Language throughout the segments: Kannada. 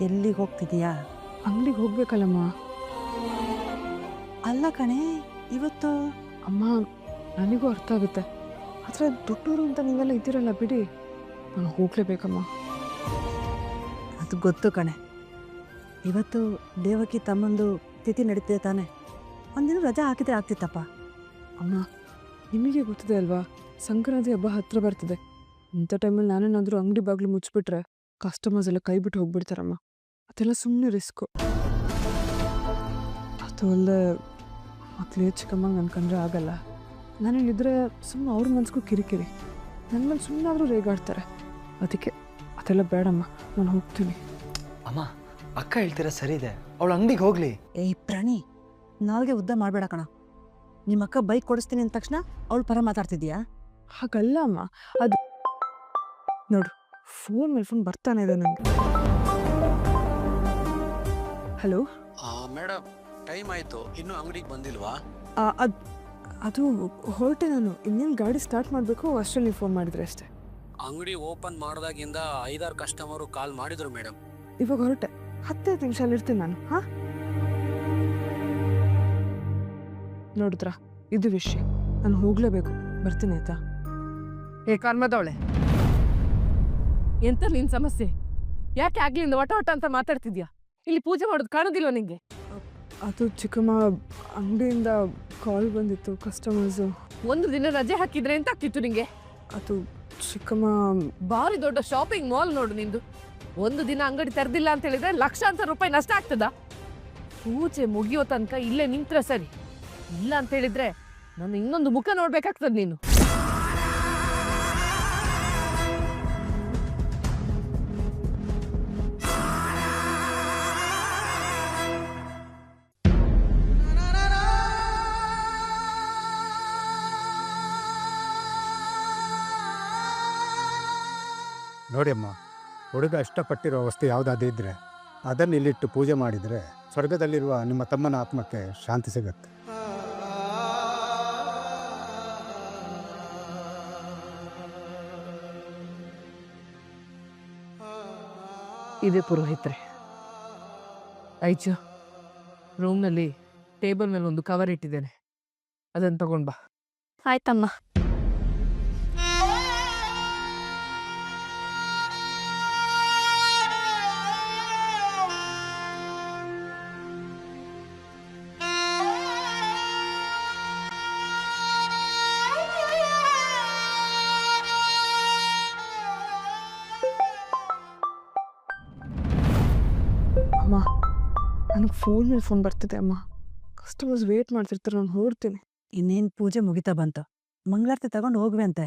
ಎಲ್ಲಿಗೆ ಹೋಗ್ತಿದೀಯಾ? ಅಂಗಡಿಗೆ ಹೋಗ್ಬೇಕಲ್ಲಮ್ಮ ಅಲ್ಲ ಕಣೆ ಇವತ್ತು? ಅಮ್ಮ ನನಗೂ ಅರ್ಥ ಆಗುತ್ತೆ. ಆದರೆ ದೊಡ್ಡೋರು ಅಂತ ನೀವೆಲ್ಲ ಇದ್ದೀರಲ್ಲ ಬಿಡಿ. ನಾನು ಹೋಗ್ಲೇಬೇಕಮ್ಮ. ಅದು ಗೊತ್ತು ಕಣೆ. ಇವತ್ತು ದೇವಕಿ ತಮ್ಮಂದು ತಿಥಿ ನಡೀತಿದೆ ತಾನೆ. ಒಂದಿನ ರಜಾ ಹಾಕಿದ್ರೆ ಆಗ್ತಿತ್ತಪ್ಪ. ಅಮ್ಮ ನಿಮಗೆ ಗೊತ್ತಿದೆ ಅಲ್ವಾ? ಸಂಕ್ರಾಂತಿ ಹಬ್ಬ ಹತ್ರ ಬರ್ತದೆ. ಇಂಥ ಟೈಮಲ್ಲಿ ನಾನೇನಾದರೂ ಅಂಗಡಿ ಬಾಗಿಲು ಮುಚ್ಚಿಬಿಟ್ರೆ ಕಸ್ಟಮರ್ಸ್ ಎಲ್ಲ ಕೈ ಬಿಟ್ಟು ಹೋಗ್ಬಿಡ್ತಾರಮ್ಮ. ಅದೆಲ್ಲ ಸುಮ್ಮನೆ ರಿಸ್ಕು ಅದು ಅಲ್ಲದೆ ಮಕ್ಳು ಚಿಕ್ಕಮ್ಮಂಗೆ ಅನ್ಕೊಂಡ್ರೆ ಆಗಲ್ಲ ನಾನು ಇದ್ರೆ ಸುಮ್ಮನೆ ಅವ್ರ ಮನ್ಸಿಗೂ ಕಿರಿಕಿರಿ ನನ್ನ ಮೇಲೆ ಸುಮ್ಮನಾದರೂ ರೇಗಾಡ್ತಾರೆ ಅದಕ್ಕೆ ಅದೆಲ್ಲ ಬೇಡಮ್ಮ ನಾನು ಹೋಗ್ತೀನಿ ಅಮ್ಮ ಅಕ್ಕ ಹೇಳ್ತೀರಾ ಸರಿ ಇದೆ ಅವಳು ಅಂಗಡಿಗೆ ಹೋಗ್ಲಿ ಏಯ್ ಪ್ರಾಣಿ ನಾಲ್ಗೆ ಉದ್ದ ಮಾಡಬೇಡ ಕಣ ನಿಮ್ಮ ಅಕ್ಕ ಬೈಕ್ ಕೊಡಿಸ್ತೀನಿ ಅಂದ ತಕ್ಷಣ ಅವಳು ಪರ ಮಾತಾಡ್ತಿದ್ಯಾ ಹಾಗಲ್ಲ ಅಮ್ಮ ಅದು ನೋಡು ಫೋನ್ ಮೇಲೆ ಫೋನ್ ಬರ್ತಾನೆ ಇದೆ ನನಗೆ ಹಲೋ? ಮೇಡಮ್ ಟೈಮ್ ಆಯ್ತು. ಇನ್ನೂ ಅಂಗಡಿಗೆ ಬಂದಿಲ್ವಾ? ಅದು ಅದು ಹೊರಟೆ ನಾನು ಇನ್ನೇನು ಗಾಡಿ ಸ್ಟಾರ್ಟ್ ಮಾಡಬೇಕು ಅಷ್ಟರಲ್ಲಿ ನೀವು ಫೋನ್ ಮಾಡಿದ್ರೆ ಅಷ್ಟೇ. ಅಂಗಡಿ ಓಪನ್ ಮಾಡಿದಾಗಿಂದ ಐದಾರು ಕಸ್ಟಮರು ಕಾಲ್ ಮಾಡಿದ್ರು ಮೇಡಮ್. ಇವಾಗ ಹೊರಟೆ. ಹತ್ತೈದು ನಿಮಿಷ ಅಲ್ಲಿ ಇರ್ತೀನಿ ನಾನು ಹಾಂ? ನೋಡಿದ್ರಾ? ಇದು ವಿಷಯ. ನಾನು ಹೋಗ್ಲೇಬೇಕು. ಬರ್ತೀನಿ ಆಯ್ತಾ? ಏ ಕರ್ಮದವಳೆ. ಎಂತ ನಿನ್ ಸಮಸ್ಯೆ? ಯಾಕೆ ಆಗ್ಲಿಂದ ವಟ ವಟ ಅಂತ ಮಾತಾಡ್ತಿದ್ಯಾ? ಇಲ್ಲಿ ಪೂಜೆ ಮಾಡೋದು ಕಾಣೋದಿಲ್ವ ನಿಂಗೆ? ಅದು ಚಿಕ್ಕಮ್ಮ ಅಂಗಡಿಯಿಂದ ಕಾಲ್ ಬಂದಿತ್ತು ಕಸ್ಟಮರ್ಸು ಒಂದು ದಿನ ರಜೆ ಹಾಕಿದ್ರೆ ಎಂತ ಆಗ್ತಿತ್ತು ನಿಂಗೆ? ಅದು ಚಿಕ್ಕಮ್ಮ. ಭಾರಿ ದೊಡ್ಡ ಶಾಪಿಂಗ್ ಮಾಲ್ ನೋಡು ನಿಂದು. ಒಂದು ದಿನ ಅಂಗಡಿ ತೆರೆದಿಲ್ಲ ಅಂತ ಹೇಳಿದ್ರೆ ಲಕ್ಷಾಂತರ ರೂಪಾಯಿ ನಷ್ಟ ಆಗ್ತದ? ಪೂಜೆ ಮುಗಿಯೋ ತನಕ ಇಲ್ಲೇ ನಿಂತ್ರೆ ಸರಿ. ಇಲ್ಲ ಅಂತ ಹೇಳಿದ್ರೆ ನಾನು ಇನ್ನೊಂದು ಮುಖ ನೋಡ್ಬೇಕಾಗ್ತದ ನೀನು. ನೋಡಿ ಅಮ್ಮ ಹುಡುಗ ಇಷ್ಟಪಟ್ಟಿರೋ ವಸ್ತು ಯಾವುದಾದ್ರೂ ಇದ್ದರೆ ಅದನ್ನು ಇಲ್ಲಿಟ್ಟು ಪೂಜೆ ಮಾಡಿದರೆ ಸ್ವರ್ಗದಲ್ಲಿರುವ ನಿಮ್ಮ ತಮ್ಮನ ಆತ್ಮಕ್ಕೆ ಶಾಂತಿ ಸಿಗುತ್ತೆ. ಇದೆ ಪುರೋಹಿತ್ರೆ. ಐಚು ರೂಮ್ನಲ್ಲಿ ಟೇಬಲ್ ಮೇಲೆ ಒಂದು ಕವರ್ ಇಟ್ಟಿದ್ದೇನೆ. ಅದನ್ನು ತಗೊಂಡ್ಬಾ ಆಯ್ತಮ್ಮ. ನನಗೆ ಫೋನ್ ಮೇಲೆ ಫೋನ್ ಬರ್ತಿದೆ ಅಮ್ಮ. ಕಸ್ಟಮರ್ಸ್ ವೇಟ್ ಮಾಡ್ತಿರ್ತಾರೆ, ನಾನು ಹೊರಡ್ತೀನಿ. ಇನ್ನೇನು ಪೂಜೆ ಮುಗಿತಾ ಬಂತು. ಮಂಗಳಾರತಿ ತಗೊಂಡು ಹೋಗ್ವೆ ಅಂತೆ.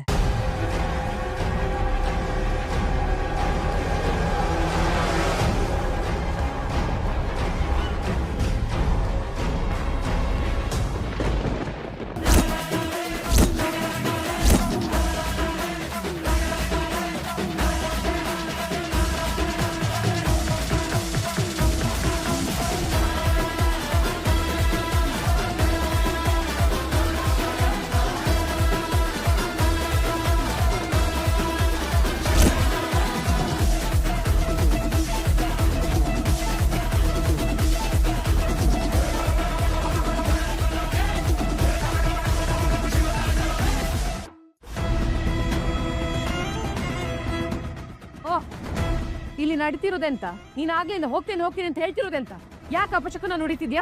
ಇಲ್ಲಿ ನಡೀತಿರೋದೆಂತ? ನೀನ್ ಆಗ್ಲಿಂದ ಹೋಗ್ತೇನೆ ಹೋಗ್ತೀನಿ ಅಂತ ಹೇಳ್ತಿರೋದೆಂತ? ಯಾಕೆ ಅಪಶಕನ ನುಡಿತಿದ್ಯಾ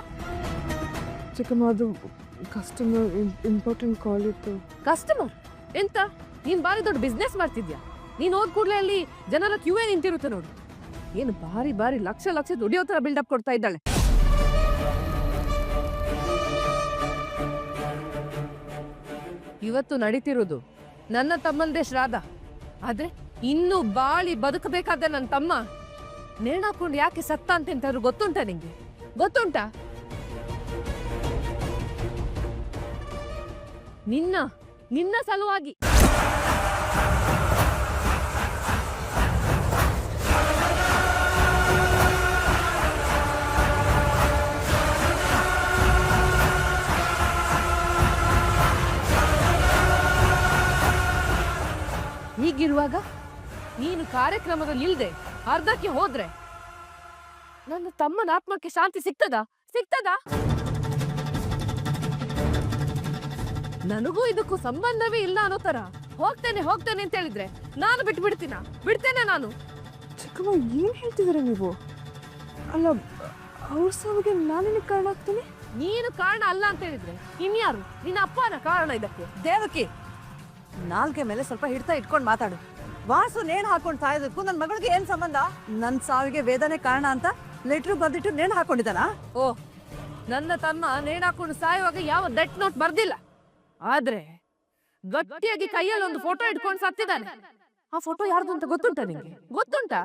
ಚಿಕ್ಕಮ್ಮ ಅದು ಕಸ್ಟಮರ್ ಇಂಪಾರ್ಟೆಂಟ್ ಕಾಲ್ ಇತ್ತು. ಕಸ್ಟಮರ್ ಎಂತ? ನೀನ್ ಬಾರಿ ದೊಡ್ಡ ಬಿಸ್ನೆಸ್ ಮಾಡ್ತಿದ್ಯಾ? ನೀನ್ ಹೋದ್ ಕೂಡ್ಲೆ ಅಲ್ಲಿ ಜನರ ಕ್ಯೂವೇ ನಿಂತಿರುತ್ತೆ ನೋಡು. ಏನು ಬಾರಿ ಬಾರಿ ಲಕ್ಷ ಲಕ್ಷ ದುಡಿಯೋ ತರ ಅಪ್ ಕೊಡ್ತಾ ಇದ್ದಾಳೆ. ಇವತ್ತು ನಡೀತಿರೋದು ನನ್ನ ತಮ್ಮಂದೇ ಶ್ರಾದ್ದ. ಆದ್ರೆ ಇನ್ನು ಬಾಳಿ ಬದುಕಬೇಕಾದ ನನ್ನ ತಮ್ಮ. ನೇಣಾಕೊಂಡು ಯಾಕೆ ಸತ್ತ ಅಂತ ಗೊತ್ತುಂಟಾ ನಿಂಗೆ? ಗೊತ್ತುಂಟಾ? ನಿನ್ನ ನಿನ್ನ ಸಲುವಾಗಿ. ಹೀಗಿರುವಾಗ ನೀನು ಕಾರ್ಯಕ್ರಮದಲ್ಲಿ ಇಲ್ದೆ ಅರ್ಧಕ್ಕೆ ಹೋದ್ರೆ. ನನ್ನ ತಮ್ಮನ ಆತ್ಮಕ್ಕೆ ಶಾಂತಿ ಸಿಗ್ತದ? ಸಿಗ್ತದ? ನನಗೂ ಇದಕ್ಕೂ ಸಂಬಂಧವೇ ಇಲ್ಲ ಅನ್ನೋ ತರ. ಹೋಗ್ತೇನೆ ಹೋಗ್ತೇನೆ ಅಂತ ಹೇಳಿದ್ರೆ ನಾನು ಬಿಟ್ಟು ಬಿಡ್ತೀನ ಬಿಡ್ತೇನೆ ನಾನು. ಚಿಕ್ಕಮ್ಮ ಏನು ಹೇಳ್ತಿದ್ದೀರಾ ನೀವು? ಅಲ್ಲ ಅವ್ರ ಸಾವಿಗೆ ನಾನೇನು ಕಾರಣ ಆಗ್ತೀನಿ? ನೀನು ಕಾರಣ ಅಲ್ಲ ಅಂತ ಹೇಳಿದ್ರೆ ಇನ್ಯಾರು? ನಿನ್ನ ಅಪ್ಪನ ಕಾರಣ ಇದಕ್ಕೆ. ದೇವಕಿ ನಾಲ್ಕೆ ಮೇಲೆ ಸ್ವಲ್ಪ ಹಿಡ್ತಾ ಇಟ್ಕೊಂಡು ಮಾತಾಡು. ವಾಸು ನೇಣು ಹಾಕೊಂಡು ಸಾಯೋದಕ್ಕೂ ನನ್ನ ಮಗಳಿಗೆ ಏನ್ ಸಂಬಂಧ? ನನ್ನ ಸಾವಿಗೆ ವೇದನೆ ಕಾರಣ ಅಂತ ಲೆಟ್ರ್ ಬರ್ದಿಟ್ಟು ನೇಣು ಹಾಕೊಂಡಿದ್ದಾನ? ಓ ನನ್ನ ತಮ್ಮ ನೇಣು ಹಾಕೊಂಡು ಸಾಯುವಾಗ ಯಾವ ಡೆಟ್ ನೋಟ್ ಬರ್ದಿಲ್ಲ. ಆದ್ರೆ ಗಟ್ಟಿಯಾಗಿ ಕೈಯಲ್ಲಿ ಒಂದು ಫೋಟೋ ಇಟ್ಕೊಂಡು ಸತ್ತಿದ್ದಾನೆ. ಆ ಫೋಟೋ ಯಾರ್ದು ಅಂತ ಗೊತ್ತುಂಟಾ ನಿಂಗೆ? ಗೊತ್ತುಂಟಾ?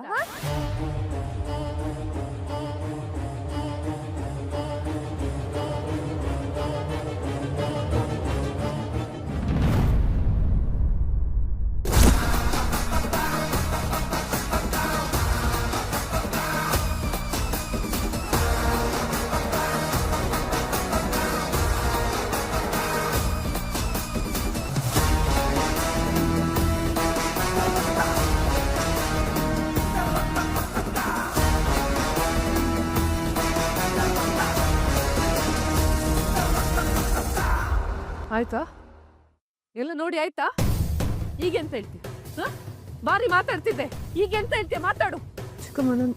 ಆಯ್ತಾ? ಎಲ್ಲ ನೋಡಿ ಆಯ್ತಾ? ಈಗೆಂತ ಹೇಳ್ತಿ. ಹ? ಬಾರಿ ಮಾತಾಡ್ತಿದ್ದೆ. ಈಗೆಂತ ಹೇಳ್ತೀಯ ಮಾತಾಡು. ಚಿಕ್ಕಮ್ಮ ನಾನು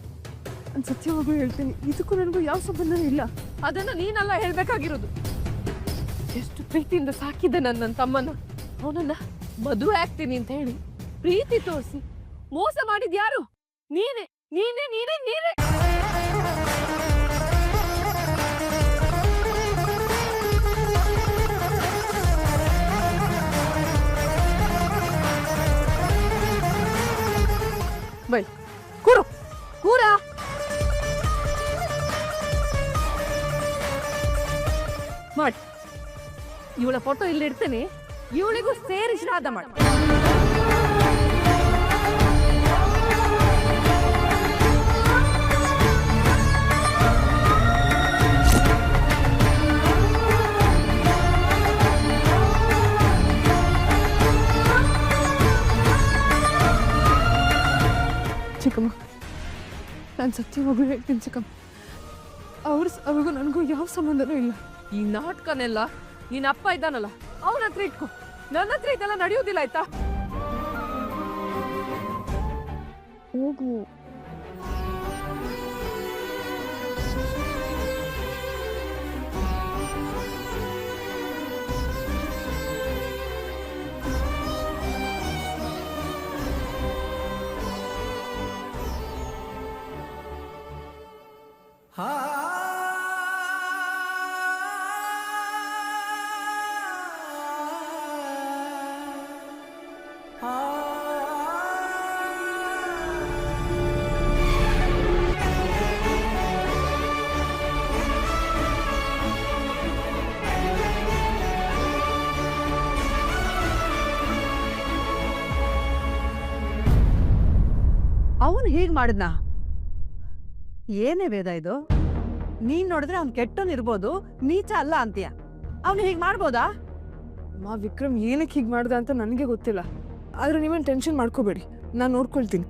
ನಾನು ಸತ್ಯವಾಗೂ ಹೇಳ್ತೀನಿ. ಇದಕ್ಕೂ ನನಗೂ ಯಾವ ಸಂಬಂಧನೂ ಇಲ್ಲ. ಅದನ್ನು ನೀನಲ್ಲ ಹೇಳ್ಬೇಕಾಗಿರೋದು. ಎಷ್ಟು ಪ್ರೀತಿಯಿಂದ ಸಾಕಿದ್ದೆ ನನ್ನ ನನ್ನ ತಮ್ಮನ. ಅವನನ್ನ ಮದುವೆ ಆಗ್ತೀನಿ ಅಂತ ಹೇಳಿ ಪ್ರೀತಿ ತೋರಿಸಿ ಮೋಸ ಮಾಡಿದ್ಯಾರು? ನೀನೆ ನೀನೆ ನೀನೆ ನೀನೆ. ಬೈ. ಕೂರು. ಕೂರ. ಮಾಡಿ. ಇವಳ ಫೋಟೋ ಇಲ್ಲಿ ಇಡ್ತೇನೆ. ಇವಳಿಗೂ ಸೇರಿ ಶ್ರಾದ್ದ ಮಾಡಿ. ನಾನು ಸತ್ಯವಾಗೂ ಹೇಳ್ತೀನಿ ಚಿಕ್ಕಮ್ಮ. ಅವ್ರ ಅವ್ರಿಗೂ ನನಗೂ ಯಾವ ಸಂಬಂಧನೂ ಇಲ್ಲ. ಈ ನಾಟಕನೆಲ್ಲ ನಿನ್ನ ಅಪ್ಪ ಇದ್ದಾನಲ್ಲ ಅವನ ಹತ್ರ ಇಟ್ಕೊ. ನನ್ನ ಹತ್ರ ಇದೆಲ್ಲ ನಡೆಯೋದಿಲ್ಲ ಆಯ್ತಾ? ಹೋಗು. ಅವನು ಹೀಗೆ ಮಾಡಿದ್ನ? ಏನೇ ವೇದ ಇದು? ನೀನ್ ನೋಡಿದ್ರೆ ಅವ್ನು ಕೆಟ್ಟೋನಿರ್ಬೋದು ನೀಚ ಅಲ್ಲ ಅಂತೀಯ. ಅವನು ಹೀಗೆ ಮಾಡ್ಬೋದಾ? ಮಾ ವಿಕ್ರಮ್ ಏನಕ್ಕೆ ಹೀಗೆ ಮಾಡ್ದ ಅಂತ ನನಗೆ ಗೊತ್ತಿಲ್ಲ. ಆದ್ರೆ ನೀವೇನು ಟೆನ್ಷನ್ ಮಾಡ್ಕೋಬೇಡಿ ನಾನು ನೋಡ್ಕೊಳ್ತೀನಿ.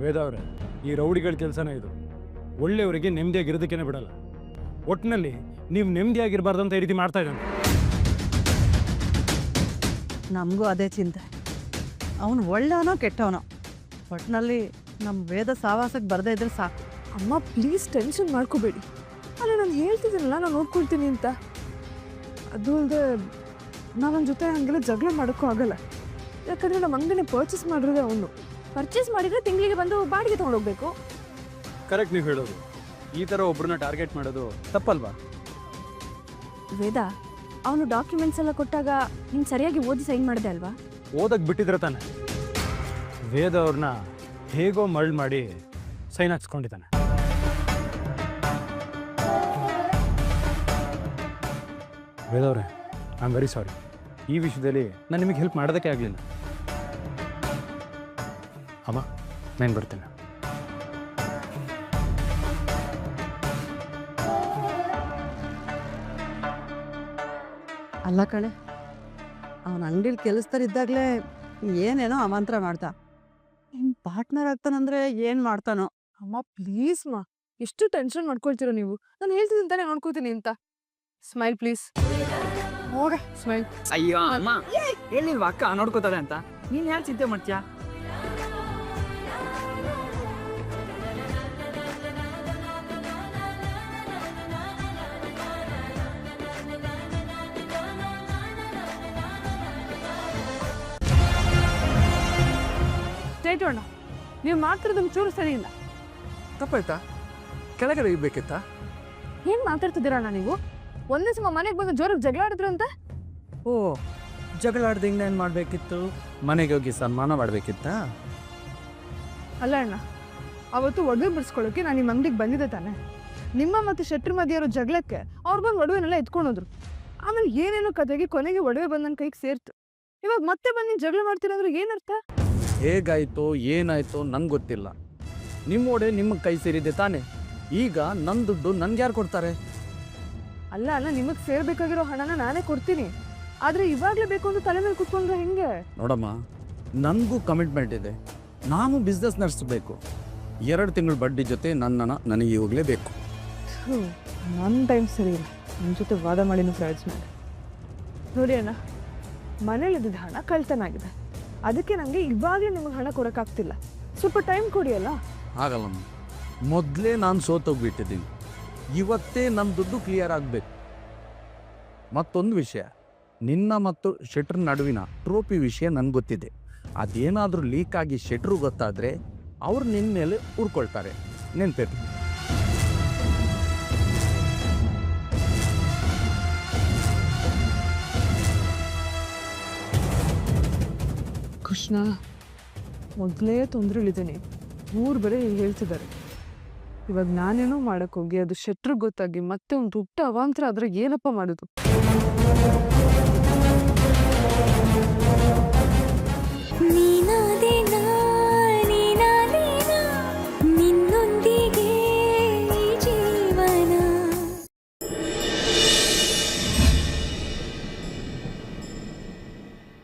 ವೇದ ಅವರೇ ಈ ರೌಡಿಗಳ ಕೆಲಸನೇ ಇದು. ಒಳ್ಳೆಯವರಿಗೆ ನೆಮ್ಮದಿಯಾಗಿರೋದಕ್ಕೇನೆ ಬಿಡಲ್ಲ. ಒಟ್ಟಿನಲ್ಲಿ ನೀವು ನೆಮ್ಮದಿಯಾಗಿರಬಾರ್ದು ಅಂತ ಈ ರೀತಿ ಮಾಡ್ತಾ ಇದ್ದಾನೆ. ನಮಗೂ ಅದೇ ಚಿಂತೆ. ಅವನು ಒಳ್ಳೆಯವನೋ ಕೆಟ್ಟವನೋ. ಒಟ್ಟಿನಲ್ಲಿ ನಮ್ಮ ವೇದ ಸಾವಾಸಕ್ಕೆ ಬರದೇ ಇದ್ರೆ ಸಾಕು. ಅಮ್ಮ ಪ್ಲೀಸ್ ಟೆನ್ಷನ್ ಮಾಡ್ಕೋಬೇಡಿ. ಅಲ್ಲ ನಾನು ಹೇಳ್ತಿದ್ದೀನಲ್ಲ ನಾನು ನೋಡ್ಕೊಳ್ತೀನಿ ಅಂತ. ಅದು ಅಲ್ಲದೆ ನಾನು ನನ್ನ ಜೊತೆ ಹಂಗೆಲ್ಲ ಜಗಳ ಮಾಡೋಕ್ಕೂ ಆಗಲ್ಲ. ಯಾಕಂದರೆ ನಮ್ಮ ಅಂಗಡಿನ ಪರ್ಚೇಸ್ ಮಾಡಿರೋದೇ ಅವನು. ಪರ್ಚೇಸ್ ಮಾಡಿದ್ರೆ ತಿಂಗಳಿಗೆ ಬಂದು ಬಾಡಿಗೆ ತಗೊಂಡೋಗ್ಬೇಕು. ಕರೆಕ್ಟ್ ನೀವು ಹೇಳೋದು. ಈ ಥರ ಒಬ್ಬರನ್ನ ಟಾರ್ಗೆಟ್ ಮಾಡೋದು ತಪ್ಪಲ್ವಾ? ವೇದ ಅವನು ಡಾಕ್ಯುಮೆಂಟ್ಸ್ ಎಲ್ಲ ಕೊಟ್ಟಾಗ ನೀನು ಸರಿಯಾಗಿ ಓದಿ ಸೈನ್ ಮಾಡಿದೆ ಅಲ್ವಾ? ಓದಕ್ಕೆ ಬಿಟ್ಟಿದ್ರೆ ತಾನೆ. ವೇದ ಅವ್ರನ್ನ ಹೇಗೋ ಮರಳು ಮಾಡಿ ಸೈನ್ ಹಾಕ್ಸ್ಕೊಂಡಿದ್ದಾನೆ. ವೇದವ್ರೆ ಐ ಆಮ್ ವೆರಿ ಸಾರಿ ಈ ವಿಷಯದಲ್ಲಿ ನಾನು ನಿಮಗೆ ಹೆಲ್ಪ್ ಮಾಡೋದಕ್ಕೆ ಆಗಲಿಲ್ಲ. ಅಮ್ಮ, ನಾನು ಬರ್ತೇನೆ. ಅಲ್ಲ ಕಣೆ, ಅವನ ಅಂಗಡಿಲಿ ಕೆಲಸದಲ್ಲಿದ್ದಾಗಲೇ ಏನೇನೋ ಆಮಂತ್ರ ಮಾಡ್ದ ನಿಮ್ಮ ಪಾರ್ಟ್ನರ್ ಆಗ್ತಾನಂದ್ರೆ ಏನು ಮಾಡ್ತಾನೋ? ಅಮ್ಮ ಪ್ಲೀಸ್ ಮಾ ಎಷ್ಟು ಟೆನ್ಷನ್ ಮಾಡ್ಕೊಳ್ತೀರೋ ನೀವು? ನಾನು ಹೇಳ್ತಿದ್ದೀನಿ ತಾನೇ ನೋಡ್ಕೋತೀನಿ ಅಂತ. Smile please. ಹೋಗ ಸ್ಮೈಲ್. ಅಯ್ಯೋ ಅಮ್ಮ ಹೇಳಿಲ್ವಾ ಅಕ್ಕ ನೋಡ್ಕೋತಾಳೆ ಅಂತ? ನೀನ್ ಯಾಕೆ ಚಿಂತೆ ಮಾಡ್ತೀಯಾ? ಸ್ಟೇಟ್ ಅಣ್ಣ ನೀವು ಮಾಡ್ತಿರೋದು ಒಂಚೂರು ಸರಿ ಇಲ್ಲ ತಪ್ಪಾಯ್ತಾ? ಕೆಳಗಡೆ ಇರ್ಬೇಕಿತ್ತಾ? ಏನ್ ಮಾತಾಡ್ತಿದ್ದೀರಣ್ಣ ನೀವು? ಒಂದೇ ಸಮ ಮನೆಗೆ ಬಂದು ಜೋರಾಗಿ ಜಗಳ ಆಡಿದ್ರು ಅಂತ? ಓ ಜಗಳ ಆಡ್ದಂಗೆ ಏನು ಮಾಡಬೇಕಿತ್ತು? ಮನೆಗೆ ಹೋಗಿ ಸನ್ಮಾನ ಮಾಡಬೇಕಿತ್ತಾ? ಅಲ್ಲ ಅಣ್ಣ ಅವತ್ತು ಒಡವೆ ಬಿಡಿಸ್ಕೊಳ್ಳೋಕೆ ನಾನು ನಿಮ್ಮ ಅಂಗಡಿಗೆ ಬಂದಿದ್ದೆ ತಾನೆ. ನಿಮ್ಮ ಮತ್ತು ಶೆಟ್ರ್ ಮದಿಯವರು ಜಗಳಕ್ಕೆ ಅವ್ರು ಬಂದು ಒಡವೆನೆಲ್ಲ ಎತ್ಕೊಂಡೋದ್ರು. ಆಮೇಲೆ ಏನೇನೋ ಕತೆಗೆ ಕೊನೆಗೆ ಒಡವೆ ಬಂದು ನನ್ನ ಕೈಗೆ ಸೇರ್ತು. ಇವಾಗ ಮತ್ತೆ ಬಂದು ಜಗಳ ಮಾಡ್ತೀರಂದ್ರೆ ಏನರ್ಥ ಹೇಗಾಯ್ತೋ ಏನಾಯಿತು ನಂಗೆ ಗೊತ್ತಿಲ್ಲ. ನಿಮ್ಮ ಒಡೆ ನಿಮ್ಮ ಕೈ ಸೇರಿದೆ ತಾನೆ. ಈಗ ನನ್ನ ದುಡ್ಡು ನನ್ಗೆ ಯಾರು ಕೊಡ್ತಾರೆ? ಅಲ್ಲ ಅಲ್ಲ ನಿಮಗೆ ಸೇರ್ಬೇಕಾಗಿರೋ ಹಣನ ನಾನೇ ಕೊಡ್ತೀನಿ. ಆದ್ರೆ ಇವಾಗಲೇ ಬೇಕು ಅಂತ ತಲೆ ಮೇಲೆ ಕುತ್ಕೊಂಡ್ರೆ ಹೆಂಗೆ? ನೋಡಮ್ಮ ನನಗೂ ಕಮಿಟ್ಮೆಂಟ್ ಇದೆ. ನಾನು ಬಿಸ್ನೆಸ್ ನಡೆಸಬೇಕು. ಎರಡು ತಿಂಗಳು ಬಡ್ಡಿ ಜೊತೆ ನನ್ನ ನನಗೆ ಇವಾಗಲೇ ಬೇಕು. ನನ್ನ ಟೈಮ್ ಸರಿ ಇಲ್ಲ. ನನ್ನ ಜೊತೆ ವಾದ ಮಾಡಿನೂ ಪ್ರಯೋಜನ ನೋಡಿ ಅಣ್ಣ ಮನೇಲಿದ್ದ ಹಣ ಕಳ್ತನ ಆಗಿದೆ ಅದಕ್ಕೆ ನನಗೆ ಇವಾಗಲೇ ನಿಮಗೆ ಹಣ ಕೊಡೋಕ್ಕಾಗ್ತಿಲ್ಲ. ಸ್ವಲ್ಪ ಟೈಮ್ ಕೊಡಿ ಅಲ್ಲ? ಆಗಲ್ಲಮ್ಮ ಮೊದಲೇ ನಾನು ಸೋತೋಗ್ಬಿಟ್ಟಿದ್ದೀನಿ. ಇವತ್ತೇ ನಮ್ಮ ದುಡ್ಡು ಕ್ಲಿಯರ್ ಆಗಬೇಕು. ಮತ್ತೊಂದು ವಿಷಯ. ನಿನ್ನ ಮತ್ತು ಶೆಟ್ರ್ ನಡುವಿನ ಟ್ರೋಫಿ ವಿಷಯ ನನಗೆ ಗೊತ್ತಿದೆ. ಅದೇನಾದರೂ ಲೀಕ್ ಆಗಿ ಶೆಟ್ರು ಗೊತ್ತಾದರೆ ಅವ್ರು ನಿನ್ನ ಮೇಲೆ ಉಳ್ಕೊಳ್ತಾರೆ ನೆನ್ಪಿರ್ಲಿ. ಕೃಷ್ಣ. ಮೊದಲೇ ತೊಂದರೆಲಿದ್ದೀನಿ ಊರು ಬರೀ ಹೇಳ್ತಿದ್ದಾರೆ. ಇವಾಗ ನಾನೇನೋ ಮಾಡೋಕ್ಕೋಗಿ ಅದು ಶೆಟ್ರಿಗೆ ಗೊತ್ತಾಗಿ ಮತ್ತೆ ಒಂದು ಪುಟ್ಟ ಅವಾಂತರ ಆದರೆ ಏನಪ್ಪ ಮಾಡೋದು?